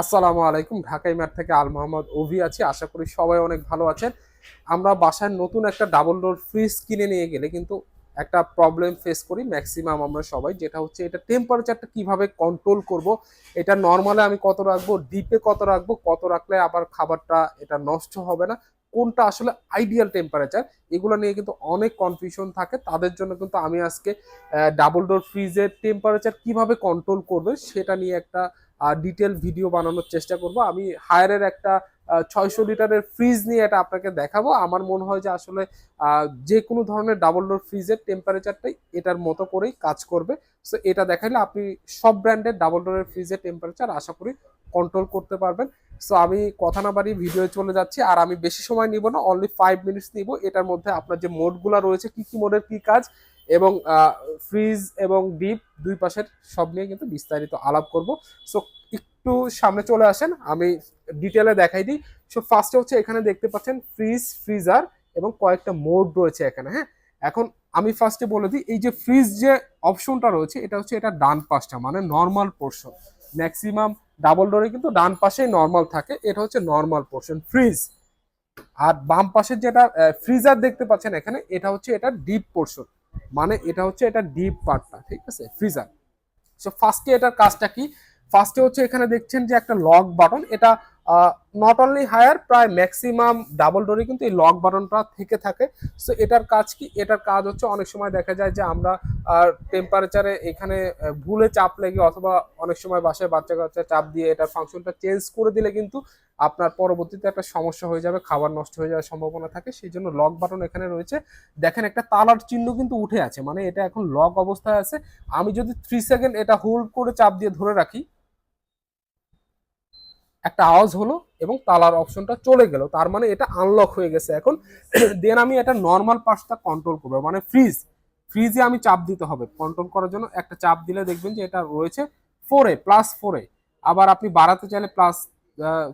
আসসালামু আলাইকুম ঢাকা ইমার থেকে আল মোহাম্মদ অভি আছি। আশা করি সবাই অনেক ভালো আছেন। আমরা বাসায় নতুন একটা ডাবল ডোর ফ্রিজ কিনে নিয়ে গেলে কিন্তু একটা প্রবলেম ফেস করি ম্যাক্সিমাম আমরা সবাই, যেটা হচ্ছে এটা টেম্পারেচারটা কীভাবে কন্ট্রোল করব, এটা নর্মালে আমি কত রাখব ডিপে কত রাখব, কত রাখলে আবার খাবারটা এটা নষ্ট হবে না, কোনটা আসলে আইডিয়াল টেম্পারেচার এগুলো নিয়ে কিন্তু অনেক কনফিউশন থাকে। তাদের জন্য কিন্তু আমি আজকে ডাবল ডোর ফ্রিজের টেম্পারেচার কীভাবে কন্ট্রোল করবে, সেটা নিয়ে একটা ডিটেল ভিডিও বানানোর চেষ্টা করব। আমি হায়ারের একটা ছয়শো লিটারের ফ্রিজ নিয়ে এটা আপনাকে দেখাবো। আমার মনে হয় যে আসলে যে কোনো ধরনের ডাবল ডোর ফ্রিজের টেম্পারেচারটাই এটার মতো করেই কাজ করবে। সো এটা দেখাইলে আপনি সব ব্র্যান্ডের ডাবল ডোরের ফ্রিজের টেম্পারেচার আশা করি কন্ট্রোল করতে পারবেন। সো আমি কথা না বাড়িয়ে ভিডিও চলে যাচ্ছি। আর আমি বেশি সময় নিব না অনলি ফাইভ মিনিটস নিব। এটার মধ্যে আপনার যে মোডগুলো রয়েছে, কি কি মোডের কি কাজ এবং ফ্রিজ এবং ডিপ দুই পাশের সব নিয়ে কিন্তু বিস্তারিত আলাপ করব। সো একটু সামনে চলে আসেন, আমি ডিটেলে দেখাই দিই। সো ফার্স্টে হচ্ছে এখানে দেখতে পাচ্ছেন ফ্রিজ ফ্রিজার এবং কয়েকটা মোড রয়েছে এখানে হ্যাঁ? এখন আমি ফার্স্টে বলে দিই, এই যে ফ্রিজ যে অপশনটা রয়েছে, এটা হচ্ছে এটা ডান পাশটা মানে নর্মাল পোর্শন ম্যাক্সিমাম ডাবল ডোরে কিন্তু ডান পাশেই নর্মাল থাকে, এটা হচ্ছে নর্মাল পোর্শন ফ্রিজ আর বাম পাশের যেটা ফ্রিজার দেখতে পাচ্ছেন এখানে, এটা হচ্ছে এটা ডিপ পোর্শন মানে এটা হচ্ছে এটা ডিপ পার্টটা ঠিক আছে? ফ্রিজার সো ফার্স্টে এটার কাজটা কি? ফার্স্টে হচ্ছে এখানে দেখছেন যে একটা লক বাটন এটা নট অনলি হায়ার প্রায় ম্যাক্সিমাম ডাবল ডোরে কিন্তু এই লক বাটনটা থেকে থাকে। সো এটার কাজ কি? এটার কাজ হচ্ছে অনেক সময় দেখা যায় যে আমরা টেম্পারেচারে এখানে ভুলে চাপ লেগে অথবা অনেক সময় বাসায় বাচ্চা কাচ্চা চাপ দিয়ে এটার ফাংশনটা চেঞ্জ করে দিলে কিন্তু আপনার পরবর্তীতে একটা সমস্যা হয়ে যাবে, খাবার নষ্ট হয়ে যাওয়ার সম্ভাবনা থাকে। সেই জন্য লক বাটন এখানে রয়েছে। দেখেন একটা তালার চিহ্ন কিন্তু উঠে আছে। মানে এটা এখন লক অবস্থায় আছে। আমি যদি থ্রি সেকেন্ড এটা হোল্ড করে চাপ দিয়ে ধরে রাখি একটা আওয়াজ হলো এবং তালার অপশনটা চলে গেল। তার মানে এটা আনলক হয়ে গেছে। এখন দেন আমি এটা নর্মাল পাশটা কন্ট্রোল করব মানে ফ্রিজ ফ্রিজে আমি চাপ দিতে হবে। কন্ট্রোল করার জন্য একটা চাপ দিলে দেখবেন যে এটা রয়েছে ফোরে প্লাস ফোরে আবার আপনি বাড়াতে চাইলে প্লাস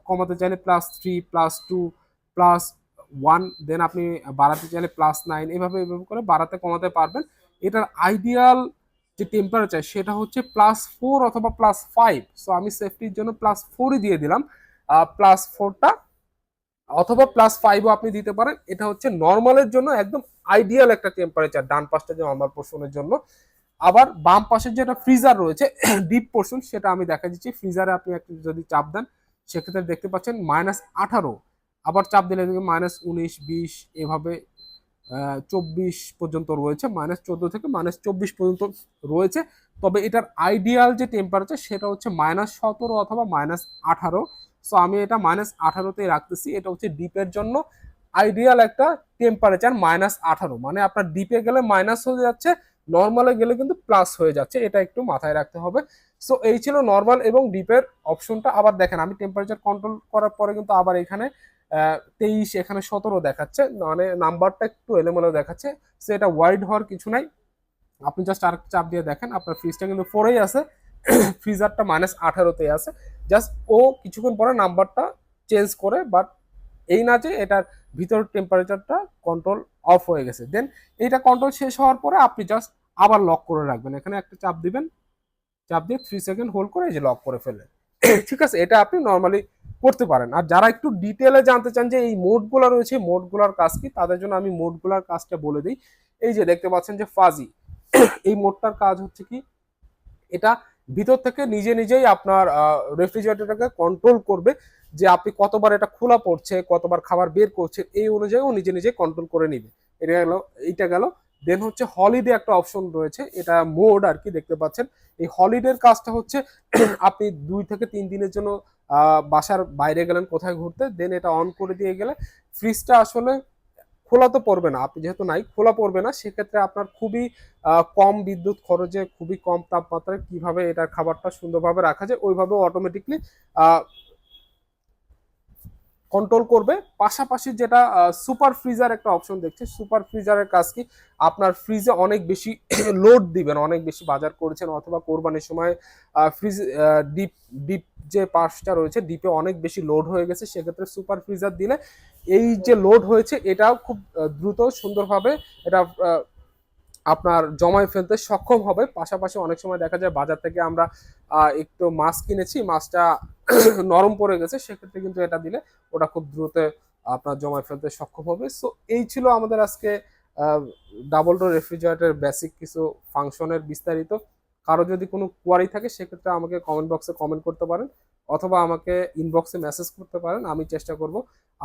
কমাতে চাইলে plus three plus two plus one then আপনি বাড়াতে চাইলে প্লাস নাইন এভাবে এভাবে করে বাড়াতে, কমাতে পারবেন। এটার আইডিয়াল যে টেম্পারেচার সেটা হচ্ছে প্লাস ফোর অথবা প্লাস ফাইভ সো আমি সেফটির জন্য প্লাস ফোরই দিয়ে দিলাম। প্লাস ফোরটা অথবা প্লাস ফাইভও আপনি দিতে পারেন। এটা হচ্ছে নর্মালের জন্য একদম আইডিয়াল একটা টেম্পারেচার ডান পাশটা যে নর্মাল পোর্শনের জন্য। আবার বাম পাশের যেটা ফ্রিজার রয়েছে ডিপ পোর্শন সেটা আমি দেখা দিচ্ছি। ফ্রিজারে আপনি একটু যদি চাপ দেন, সেক্ষেত্রে দেখতে পাচ্ছেন মাইনাস আঠারো। আবার চাপ দিলে মাইনাস উনিশ, বিশ, এভাবে চব্বিশ পর্যন্ত রয়েছে মাইনাস চোদ্দ থেকে মাইনাস চব্বিশ পর্যন্ত রয়েছে। তবে এটার আইডিয়াল যে টেম্পারেচার সেটা হচ্ছে মাইনাস সতেরো অথবা মাইনাস আঠারো। সো আমি এটা মাইনাস আঠারোতেই রাখতেছি, এটা হচ্ছে ডিপের জন্য আইডিয়াল একটা টেম্পারেচার মাইনাস আঠারো। মানে আপনার ডিপে গেলে মাইনাস হয়ে যাচ্ছে নর্মালে গেলে কিন্তু প্লাস হয়ে যাচ্ছে, এটা একটু মাথায় রাখতে হবে। সো এই ছিল নর্মাল এবং ডিপের অপশনটা আবার দেখেন, আমি টেম্পারেচার কন্ট্রোল করার পরে কিন্তু আবার এখানে তেইশ, এখানে সতেরো দেখাচ্ছে। মানে নাম্বারটা একটু এলোমেলো দেখাচ্ছে। সো এটা ওয়াইড হওয়ার কিছু নাই। আপনি জাস্ট আর চাপ দিয়ে দেখেন, আপনার ফ্রিজটা কিন্তু ফোরেই আছে। ফ্রিজারটা মাইনাস আঠারোতেই আছে। জাস্ট ও কিছুক্ষণ পরে নাম্বারটা চেঞ্জ করে বাট এই না যে এটার ভিতর টেম্পারেচারটা কন্ট্রোল অফ হয়ে গেছে। দেন এইটা কন্ট্রোল শেষ হওয়ার পরে আপনি জাস্ট আবার লক করে রাখবেন। এখানে একটা চাপ দিবেন। চাপ দিয়ে থ্রি সেকেন্ড হোল্ড করে এই যে লক করে ফেলেন ঠিক আছে, এটা আপনি নর্মালি করতে পারেন। আর যারা একটু ডিটেলে জানতে চান যে এই মোডগুলো রয়েছে মোডগুলোর কাজ কি, তাদের জন্য আমি মোডগুলোর কাজটা বলে দিই। এই যে দেখতে পাচ্ছেন যে ফাজি এই মোডটার কাজ হচ্ছে কি, এটা ভিতর থেকে নিজে নিজেই আপনার রেফ্রিজারেটরটাকে কন্ট্রোল করবে যে আপনি কতবার এটা খোলা পড়ছে, কতবার খাবার বের করছে, এই অনুযায়ী ও নিজে নিজে কন্ট্রোল করে নিবে। এটা গেল, এইটা গেল দেন হচ্ছে হলিডে একটা অপশন রয়েছে, এটা মোড আর কি দেখতে পাচ্ছেন। এই হলিডের কাজটা হচ্ছে আপনি দুই থেকে তিন দিনের জন্য বাসার বাইরে গেলেন কোথায় ঘুরতে দেন এটা অন করে দিয়ে গেলে ফ্রিজটা আসলে খোলা তো পড়বে না। আপনি যেহেতু নাই, খোলা পড়বে না, সেক্ষেত্রে আপনার খুবই কম বিদ্যুৎ খরচে, খুবই কম তাপমাত্রায় কীভাবে এটার খাবারটা সুন্দরভাবে রাখা যায়, ওইভাবে অটোমেটিকলি কন্ট্রোল করবে। পাশাপাশি যেটা সুপার ফ্রিজার একটা অপশন দেখছে। সুপার ফ্রিজারের কাজ কি? আপনার ফ্রিজে অনেক বেশি লোড দিবেন, অনেক বেশি বাজার করেছেন অথবা কোরবানির সময় ফ্রিজ ডিপ ডিপ যে পাশটা রয়েছে ডিপে অনেক বেশি লোড হয়ে গেছে। সেক্ষেত্রে সুপার ফ্রিজার দিলে এই যে লোড হয়েছে, এটাও খুব দ্রুত সুন্দরভাবে এটা আপনার জমায় ফেলতে সক্ষম হবে। পাশাপাশি অনেক সময় দেখা যায় বাজার থেকে আমরা একটু মাছ কিনেছি, মাছটা নরম পড়ে গেছে, সেক্ষেত্রে কিন্তু এটা দিলে ওটা খুব দ্রুত আপনার জমায় ফেলতে সক্ষম হবে। সো এই ছিল আমাদের আজকে ডাবল ডোর রেফ্রিজারেটরের বেসিক কিছু ফাংশনের বিস্তারিত। কারও যদি কোনো কোয়ারি থাকে, সেক্ষেত্রে আমাকে কমেন্ট বক্সে কমেন্ট করতে পারেন, অথবা আমাকে ইনবক্সে মেসেজ করতে পারেন, আমি চেষ্টা করব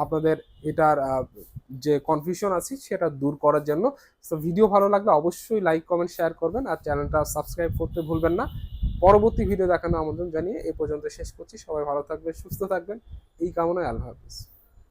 আপনাদের এটার যে কনফিউশন আছে সেটা দূর করার জন্য। সো ভিডিও ভালো লাগলে অবশ্যই লাইক কমেন্ট শেয়ার করবেন আর চ্যানেলটা সাবস্ক্রাইব করতে ভুলবেন না। পরবর্তী ভিডিও দেখানো আমন্ত্রণ জানিয়ে এ পর্যন্ত শেষ করছি। সবাই ভালো থাকবেন, সুস্থ থাকবেন। এই কামনায় আল্লাহ হাফিজ।